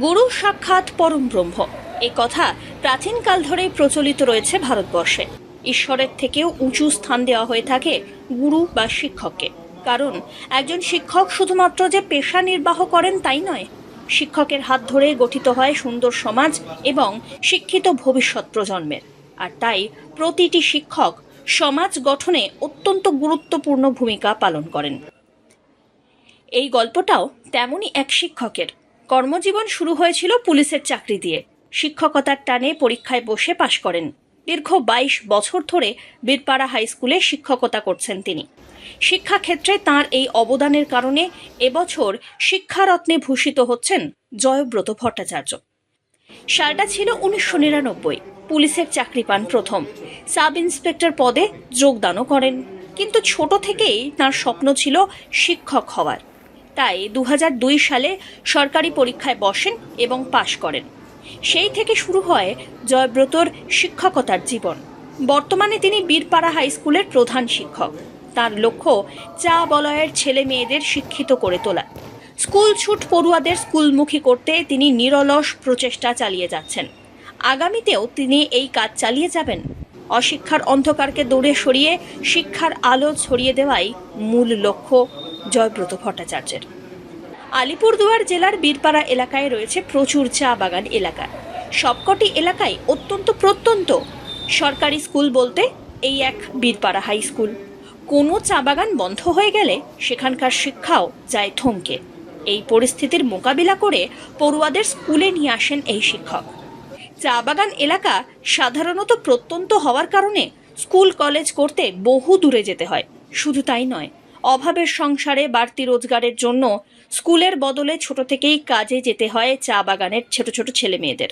গুরু সাক্ষাৎ পরম ব্রহ্ম। এই কথা প্রাচীনকাল ধরেই প্রচলিত রয়েছে ভারতবর্ষে। ঈশ্বরের থেকেও উঁচু স্থান দেওয়া হয়ে থাকে গুরু বা শিক্ষককে। কারণ, একজন শিক্ষক শুধুমাত্র যে পেশা নির্বাহ করেন তাই নয়। শিক্ষকের হাত ধরে গঠিত হয় সুন্দর সমাজ এবং শিক্ষিত ভবিষ্যৎ প্রজন্মের। আর তাই প্রতিটি শিক্ষক সমাজ গঠনে অত্যন্ত গুরুত্বপূর্ণ ভূমিকা পালন করেন। এই গল্পটাও তেমনই এক শিক্ষকের। কর্মজীবন শুরু হয়েছিল পুলিশের চাকরি দিয়ে। শিক্ষকতার টানে পরীক্ষায় বসে পাশ করেন। দীর্ঘ বাইশ বছর ধরে বীরপাড়া হাই স্কুলে শিক্ষকতা করছেন তিনি। শিক্ষাক্ষেত্রে তার এই অবদানের কারণে এবছর শিক্ষারত্নে ভূষিত হচ্ছেন জয়ব্রত ভট্টাচার্য। সালটা ছিল উনিশশো নিরানব্বই। পুলিশের চাকরি পান প্রথম। সাব ইন্সপেক্টর পদে যোগদানও করেন। কিন্তু ছোট থেকেই তার স্বপ্ন ছিল শিক্ষক হওয়ার। তাই দু হাজার দুই সালে সরকারি পরীক্ষায় বসেন এবং পাশ করেন। সেই থেকে শুরু হয় জয়ব্রতর শিক্ষকতার জীবন। বর্তমানে তিনি বীরপাড়া হাই স্কুলের প্রধান শিক্ষক। তার লক্ষ্য চা বলয়ের ছেলে মেয়েদের শিক্ষিত করে তোলা। স্কুল ছুট পড়ুয়াদের স্কুলমুখী করতে তিনি নিরলস প্রচেষ্টা চালিয়ে যাচ্ছেন। আগামীতেও তিনি এই কাজ চালিয়ে যাবেন। অশিক্ষার অন্ধকারকে দূরে সরিয়ে শিক্ষার আলো ছড়িয়ে দেওয়াই মূল লক্ষ্য জয়ব্রত ভট্টাচার্যের। আলিপুরদুয়ার জেলার বীরপাড়া এলাকায় রয়েছে প্রচুর চা বাগান এলাকা। সবকটি এলাকায় অত্যন্ত প্রত্যন্ত সরকারি স্কুল বলতে এই এক বীরপাড়া হাই স্কুল। কোনো চা বাগান বন্ধ হয়ে গেলে সেখানকার শিক্ষাও যায় থমকে। এই পরিস্থিতির মোকাবিলা করে পড়ুয়াদের স্কুলে নিয়ে আসেন এই শিক্ষক। চা বাগান এলাকা সাধারণত প্রত্যন্ত হওয়ার কারণে স্কুল, কলেজ করতে বহু দূরে যেতে হয়। শুধু তাই নয় অভাবের সংসারে বাড়তি রোজগারের জন্য স্কুলের বদলে ছোট থেকেই কাজে যেতে হয় চা বাগানের ছোট ছোট ছেলে মেয়েদের।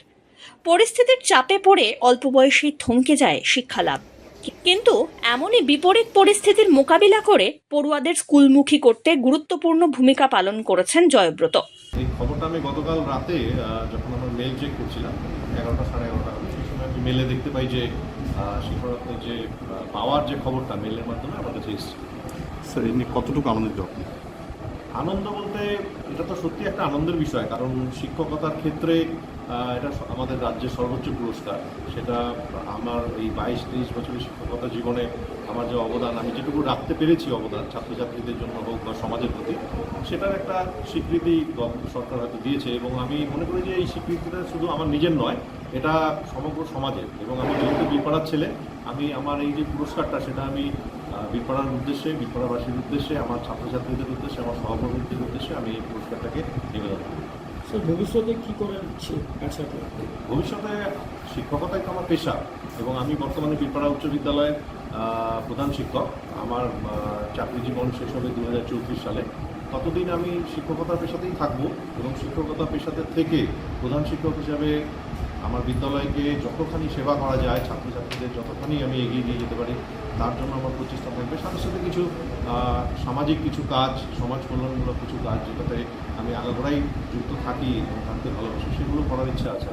পরিস্থিতির চাপে পড়ে অল্প বয়সেই থমকে যায় শিক্ষা লাভ কিন্তু এমনই বিপরীত পরিস্থিতির মোকাবিলা করে পড়ুয়াদের স্কুলমুখী করতে গুরুত্বপূর্ণ ভূমিকা পালন করেছেন জয়ব্রত। এই খবরটা আমি গতকাল রাতে যখন মেল চেক করছিলাম এগারোটা সাড়ে এগারোটা সেই সময় আমি মেলে দেখতে পাই যে আহ, যে পাওয়ার যে খবরটা মেলের মাধ্যমে আমার কাছে এসেছে। স্যার কতটুকু আনন্দিত আপনি? আনন্দ বলতে এটা তো সত্যি একটা আনন্দের বিষয়, কারণ শিক্ষকতার ক্ষেত্রে এটা আমাদের রাজ্যের সর্বোচ্চ পুরস্কার। সেটা আমার এই বাইশ, তেইশ বছরের শিক্ষকতা জীবনে আমার যে অবদান, আমি যেটুকু রাখতে পেরেছি অবদান, ছাত্রছাত্রীদের জন্য হোক বা সমাজের প্রতি, সেটার একটা স্বীকৃতি সরকার হয়তো দিয়েছে এবং আমি মনে করি যে এই স্বীকৃতিটা শুধু আমার নিজের নয়, এটা সমগ্র সমাজের। এবং আমি যেহেতু বিপাড়ার ছেলে, আমি আমার এই যে পুরস্কারটা, সেটা আমি বিপাড়ার উদ্দেশ্যে বিপাড়াবাসীর উদ্দেশ্যে আমার ছাত্রছাত্রীদের উদ্দেশ্যে আমার সহকর্মীদের উদ্দেশ্যে আমি এই পুরস্কারটাকে নিবেদন করি। স্যার ভবিষ্যতে কী করার আশা করেন ভবিষ্যতে শিক্ষকতাই তো আমার পেশা এবং আমি বর্তমানে বিপাড়া উচ্চ বিদ্যালয়ের প্রধান শিক্ষক। আমার চাকরি জীবন শেষ হবে দু হাজার চৌত্রিশ সালে। ততদিন আমি শিক্ষকতার পেশাতেই থাকব এবং শিক্ষকতা পেশাতে থেকে প্রধান শিক্ষক হিসাবে আমার বিদ্যালয়কে যতখানি সেবা করা যায়, ছাত্রছাত্রীদের যতখানি আমি এগিয়ে নিয়ে যেতে পারি, তার জন্য আমার প্রচেষ্টা থাকবে। সাথে সাথে কিছু সামাজিক কিছু কাজ, সমাজ কল্যাণমূলক কিছু কাজ যেটাতে আমি আগাগোড়াই যুক্ত থাকি এবং থাকতে ভালোবাসি, সেগুলো করার ইচ্ছা আছে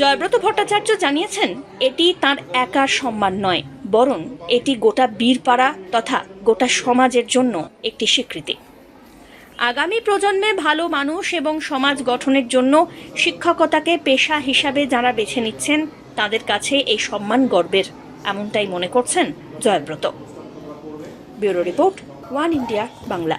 জয়ব্রত ভট্টাচার্য জানিয়েছেন, এটি তার একার সম্মান নয়, বরং এটি গোটা বীরপাড়া তথা গোটা সমাজের জন্য একটি স্বীকৃতি। আগামী প্রজন্মে ভালো মানুষ এবং সমাজ গঠনের জন্য শিক্ষকতাকে পেশা হিসাবে যারা বেছে নিচ্ছেন, তাদের কাছে এই সম্মান গর্বের। এমনটাই মনে করছেন Joybrata. Bureau report, one India, Bangla.